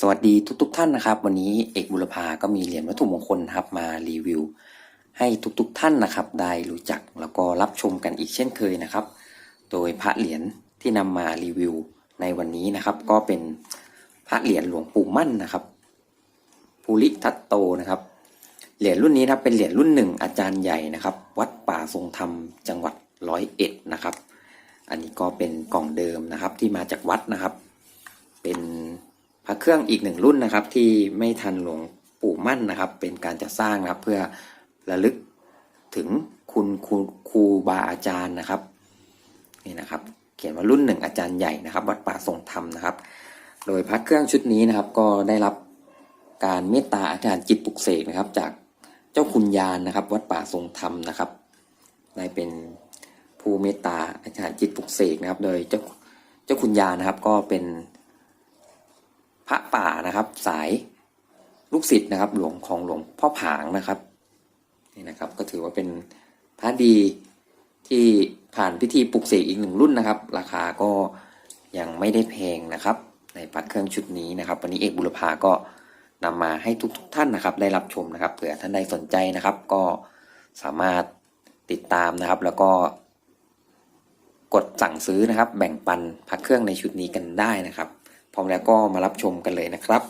สวัสดีทุกๆทท่านนะครับ วันนี้เอกบุรพาก็มีเหรียญวัตถุมงคลครับมารีวิว ให้ทุกๆทท่านนะครับ ได้รู้จักแล้วก็รับชมกันอีกเช่นเคยนะครับ โดยพระเหรียญที่นำมารีวิวในวันนี้นะครับ ก็เป็นพระเหรียญหลวงปู่มั่นนะครับภูริทัตโตนะครับ เหรียญรุ่นนี้นะครับเป็นเหรียญรุ่นหนึ่งอาจารย์ใหญ่นะครับ วัดป่าทรงธรรมจังหวัดร้อยเอ็ดนะครับ อันนี้ก็เป็นกล่องเดิมนะครับที่มาจากวัดนะครับ พระเครื่องอีกหนึ่งรุ่นนะครับ ที่ไม่ทันหลวงปู่มั่นนะครับ เป็นการจัดสร้างนะครับ เพื่อระลึกถึงคุณครูบาอาจารย์นะครับนี่นะครับ เขียนว่ารุ่นหนึ่งอาจารย์ใหญ่นะครับ วัดป่าทรงธรรมนะครับ โดยพระเครื่องชุดนี้นะครับ ก็ได้รับการเมตตาอาจารย์จิตปุกเสกนะครับ จากเจ้าคุณยานนะครับ วัดป่าทรงธรรมนะครับได้เป็นผู้เมตตาอาจารย์จิตปุกเสกนะครับ โดยเจ้าเจ้าคุณยานนะครับ ก็เป็น พระป่านะครับ สายลูกศิษย์นะครับ หลวงของหลวงพ่อผางนะครับนี่นะครับ ก็ถือว่าเป็นพระดีที่ผ่านพิธีปลุกเสกอีกหนึ่งรุ่นนะครับ ราคาก็ยังไม่ได้แพงนะครับ ในพระเครื่องชุดนี้นะครับ วันนี้เอกบุรพาก็นำมาให้ทุกๆทท่านนะครับ ได้รับชมนะครับเผื่อท่านใดสนใจนะครับ ก็สามารถติดตามนะครับ แล้วก็ กดสั่งซื้อนะครับ แบ่งปันพระเครื่องในชุดนี้กันได้นะครับ พร้อมแล้วก็มารับชมกันเลยนะครับ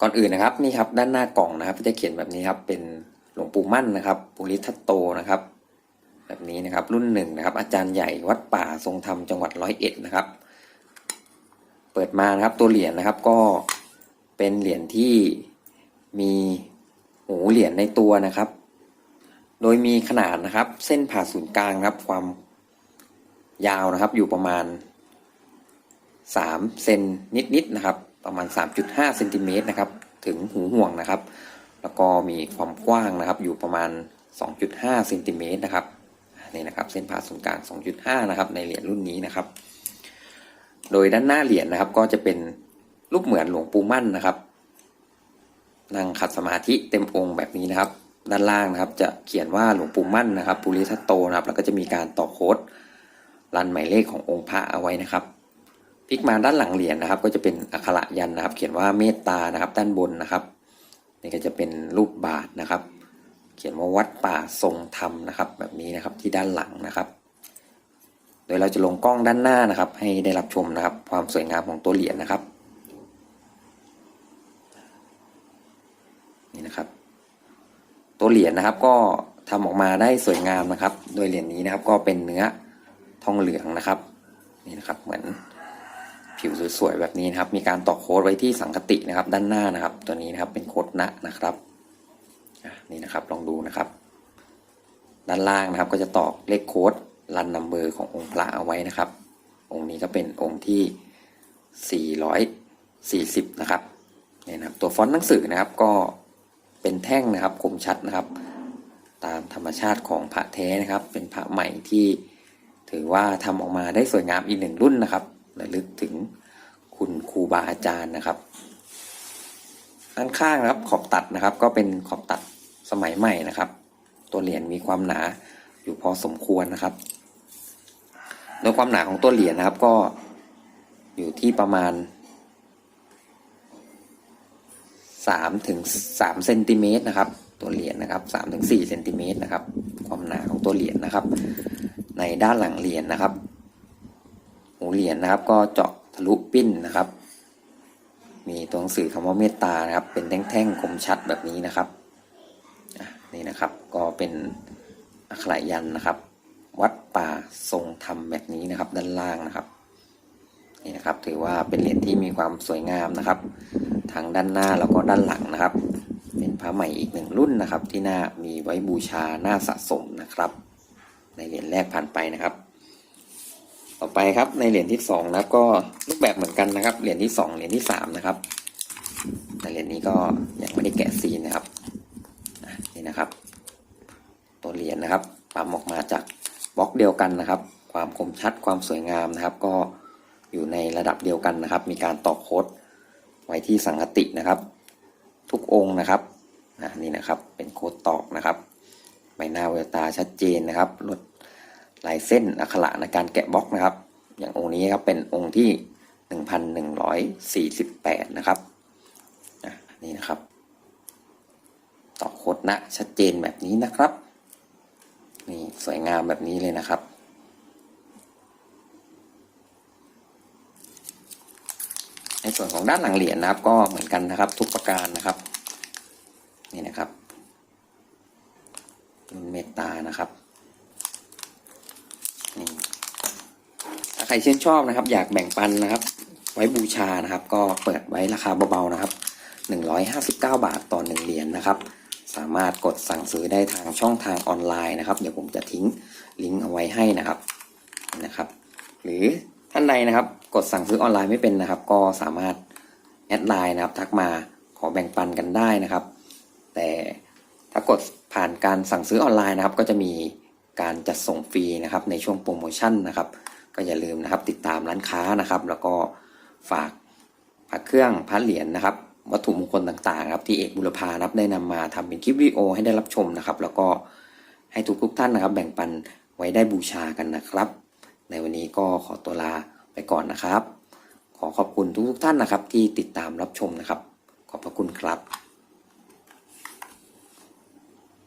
ก่อนอื่นนะครับนี่ครับด้านหน้ากล่องนะครับ จะเขียนแบบนี้ครับเป็นหลวงปู่มั่นนะครับปุริทัตโตนะครับ แบบนี้นะครับรุ่นหนึ่งนะครับ อาจารย์ใหญ่วัดป่าทรงธรรมจังหวัดร้อยเอ็ดนะครับ เปิดมานะครับตัวเหรียญนะครับก็เป็นเหรียญที่มีหูเหรียญในตัวนะครับ โดยมีขนาดนะครับ เส้นผ่าศูนย์กลางครับ ความยาวนะครับอยู่ประมาณ 3เซนนิดๆนะครับ ประมาณ 3.5เซนติเมตรนะครับ ถึงหูห่วงนะครับ แล้วก็มีความกว้างนะครับ อยู่ประมาณ 2.5เซนติเมตรนะครับนี่นะครับ เส้นผ่าศูนย์กลาง 2.5 นะครับ ในเหรียญรุ่นนี้นะครับ โดยด้านหน้าเหรียญนะครับ ก็จะเป็นรูปเหมือนหลวงปู่มั่นนะครับนั่งขัดสมาธิเต็มองค์แบบนี้นะครับ ด้านล่างนะครับ จะเขียนว่าหลวงปู่มั่นนะครับปุริทัตโตนะครับ แล้วก็จะมีการต่อโค้ดรันหมายเลขขององค์พระเอาไว้นะครับ พลิกมาด้านหลังเหรียญนะครับ ก็จะเป็นอักขระยันนะครับ เขียนว่าเมตตานะครับ ด้านบนนะครับนี่ก็จะเป็นรูปบาทนะครับ เขียนว่าวัดป่าทรงธรรมนะครับ แบบนี้นะครับที่ด้านหลังนะครับ โดยเราจะลงกล้องด้านหน้านะครับ ให้ได้รับชมนะครับ ความสวยงามของตัวเหรียญนะครับ นี่นะครับ ตัวเหรียญนะครับก็ทำออกมาได้สวยงามนะครับ โดยเหรียญนี้นะครับก็เป็นเนื้อทองเหลืองนะครับ นี่นะครับเหมือน ผิวสวยๆแบบนี้นะครับ มีการต่อโค้ดไว้ที่สังกตินะครับ ด้านหน้านะครับ ตัวนี้นะครับเป็นโค้ดณนะครับนี่นะครับลองดูนะครับ ด้านล่างนะครับ ก็จะตอกเลขโค้ดรันนัมเบอร์ขององค์พระเอาไว้นะครับ องค์นี้ก็เป็นองค์ที่ 440 นะครับนี่นะครับ ตัวฟอนต์หนังสือนะครับก็เป็นแท่งนะครับคมชัดนะครับ ตามธรรมชาติของพระแท้นะครับ เป็นพระใหม่ที่ถือว่าทำออกมาได้สวยงามอีกหนึ่งรุ่นนะครับ ระลึกถึงคุณครูบาอาจารย์นะครับด้านข้างนะครับขอบตัดนะครับ ก็เป็นขอบตัดสมัยใหม่นะครับ ตัวเหรียญมีความหนาอยู่พอสมควรนะครับโดยความหนาของตัวเหรียญนะครับก็อยู่ที่ประมาณสามถึงสามเซนติเมตรนะครับ ตัวเหรียญนะครับสามถึงสี่เซนติเมตรนะครับ ความหนาของตัวเหรียญนะครับ ในด้านหลังเหรียญนะครับ หูเหรียญนะครับ ก็เจาะทะลุปิ้นนะครับ มีตัวหนังสือคำว่าเมตตานะครับ เป็นแท่งๆคมชัดแบบนี้นะครับนี่นะครับก็เป็นอักขระยันนะครับ วัดป่าทรงธรรมแบบนี้นะครับ ด้านล่างนะครับนี่นะครับ ถือว่าเป็นเหรียญที่มีความสวยงามนะครับทั้งด้านหน้าแล้วก็ด้านหลังนะครับ เป็นพระใหม่อีกหนึ่งรุ่นนะครับ ที่น่ามีไว้บูชาหน่าสะสมนะครับ ในเหรียญแรกผ่านไปนะครับ ต่อไปครับในเหรียญที่สองนะครับ ก็รูปแบบเหมือนกันนะครับ เหรียญที่สองเหรียญที่สามนะครับในเหรียญนี้ก็ยังไม่ได้แกะซีนนะครับนี่นะครับ ตัวเหรียญนะครับปั๊มออกมาจากบล็อกเดียวกันนะครับ ความคมชัดความสวยงามนะครับ ก็อยู่ในระดับเดียวกันนะครับ มีการต่อโค้ดไว้ที่สังกตินะครับ ทุกองค์นะครับนี่นะครับเป็นโค้ดตอกนะครับใบหน้าเวลตาชัดเจนนะครับลด ลายเส้นอักขระในการแกะบล็อกนะครับ อย่างองค์นี้ครับเป็นองค์ที่ 1,148 นะครับอะนี่นะครับต่อโคดนะชัดเจนแบบนี้นะครับนี่สวยงามแบบนี้เลยนะครับในส่วนของด้านหลังเหรียญนะครับ ก็เหมือนกันนะครับทุกประการนะครับ นี่นะครับรุ่นเมตตานะครับนี่ถ้า ใครชื่นชอบนะครับ อยากแบ่งปันนะครับ ไว้บูชานะครับ ก็เปิดไว้ราคาเบาๆนะครับ 159 บาทต่อหนึ่งเหรียญนะครับ สามารถกดสั่งซื้อได้ทางช่องทางออนไลน์นะครับ เดี๋ยวผมจะทิ้งลิงก์เอาไว้ให้นะครับนะครับ หรือท่านใดนะครับ กดสั่งซื้อออนไลน์ไม่เป็นนะครับ ก็สามารถแอดไลน์นะครับ ทักมาขอแบ่งปันกันได้นะครับ แต่ถ้ากดผ่านการสั่งซื้อออนไลน์นะครับ ก็จะมีการจัดส่งฟรีนะครับในช่วงโปรโมชั่นนะครับ ก็อย่าลืมนะครับ ติดตามร้านค้านะครับ แล้วก็ฝากพระเครื่องพระเหรียญนะครับ วัตถุมงคลต่างๆครับที่เอกบุรพารับได้นำมาทำเป็นคลิปวิดีโอให้ได้รับชมนะครับ แล้วก็ให้ทุกๆท่านนะครับ แบ่งปันไว้ได้บูชากันนะครับ ในวันนี้ก็ขอตัวลาไปก่อนนะครับ ขอขอบคุณทุกๆท่านนะครับ ที่ติดตามรับชมนะครับ ขอบพระคุณครับ